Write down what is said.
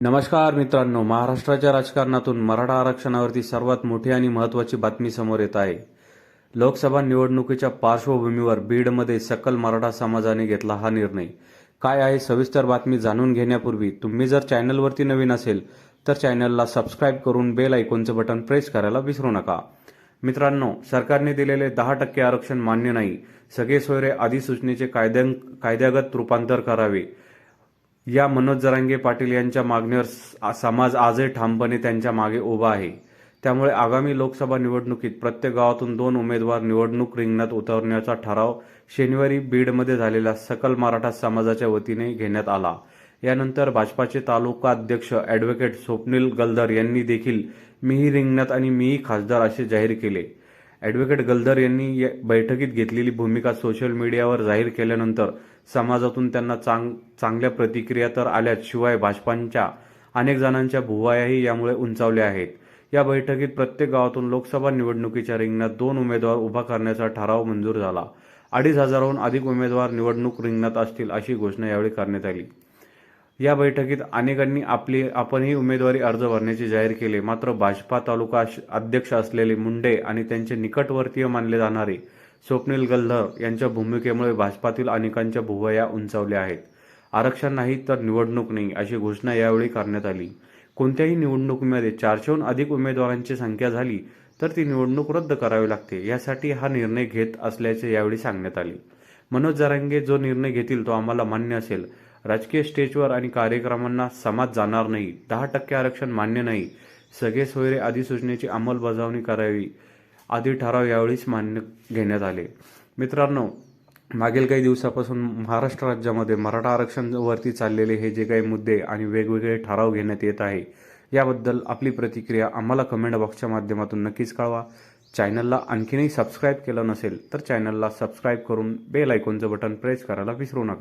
नमस्कार मित्रांनो महाराष्ट्राच्या राजकारणातून मराठा आरक्षणावरती सर्वात मोठी आणि महत्त्वाची बातमी समोर येत आहे. लोकसभा निवडणुकीच्या पार्श्वभूमीवर बीडमध्ये सकल मराठा समाजाने घेतला हा निर्णय. काय आहे सविस्तर बातमी जाणून घेण्यापूर्वी तुम्ही जर चॅनलवरती नवीन असेल तर चॅनलला सबस्क्राईब करून बेल आयकॉनचं बटन प्रेस करायला विसरू नका. मित्रांनो सरकारने दिलेले दहा टक्के आरक्षण मान्य नाही. सगळे सोयरे अधिसूचनेचे कायद्या कायद्यागत रूपांतर करावे. या मनोज जरांगे पाटील यांच्या मागणीवर समाज आजही ठामपणे त्यांच्या मागे उभा आहे. त्यामुळे आगामी लोकसभा निवडणुकीत प्रत्येक गावातून दोन उमेदवार निवडणूक रिंगणात उतरण्याचा ठराव शनिवारी बीडमध्ये झालेला सकल मराठा समाजाच्या वतीने घेण्यात आला. यानंतर भाजपाचे तालुका अध्यक्ष ॲडव्होकेट स्वप्नील गलदर यांनी देखील मीही रिंगणात आणि मीही खासदार असे जाहीर केले. ॲडव्होकेट गलदर यांनी या बैठकीत घेतलेली भूमिका सोशल मीडियावर जाहीर केल्यानंतर समाजातून त्यांना चांग चांगल्या प्रतिक्रिया तर आल्याच शिवाय भाजपांच्या अनेक जणांच्या भुवायाही यामुळे उंचावल्या आहेत. या बैठकीत प्रत्येक गावातून लोकसभा निवडणुकीच्या रिंगणात दोन उमेदवार उभा करण्याचा ठराव मंजूर झाला. अडीच हजाराहून अधिक उमेदवार निवडणूक रिंगणात असतील अशी घोषणा यावेळी करण्यात आली. या बैठकीत अनेकांनी आपली आपणही उमेदवारी अर्ज भरण्याचे जाहीर केले. मात्र भाजपा तालुका अध्यक्ष असलेले मुंडे आणि त्यांचे निकटवर्तीय मानले जाणारे स्वप्नील गल्हर यांच्या भूमिकेमुळे भाजपातील अनेकांच्या भुवया उंचावल्या आहेत. आरक्षण नाही तर निवडणूक नाही अशी घोषणा यावेळी करण्यात आली. कोणत्याही निवडणुकीमध्ये चारशेहून अधिक उमेदवारांची संख्या झाली तर ती निवडणूक रद्द करावी लागते यासाठी हा निर्णय घेत असल्याचे यावेळी सांगण्यात आले. मनोज जरांगे जो निर्णय घेतील तो आम्हाला मान्य असेल राजकीय स्टेजवर आणि कार्यक्रमांना समाज जाणार नाही दहा टक्के आरक्षण मान्य नाही. सगळे सोयरे अधिसूचनेची अंमलबजावणी करावी आदी ठराव यावेळीच मान्य घेण्यात आले. मित्रांनो मागील काही दिवसापासून महाराष्ट्र राज्यामध्ये मराठा आरक्षणवरती चाललेले हे जे काही मुद्दे आणि वेगवेगळे ठराव घेण्यात येत आहे याबद्दल आपली प्रतिक्रिया आम्हाला कमेंट बॉक्सच्या माध्यमातून नक्कीच कळवा. चॅनलला आणखीनही सबस्क्राईब केलं नसेल तर चॅनलला सबस्क्राईब करून बेल आयकॉनचं बटन प्रेस करायला विसरू नका.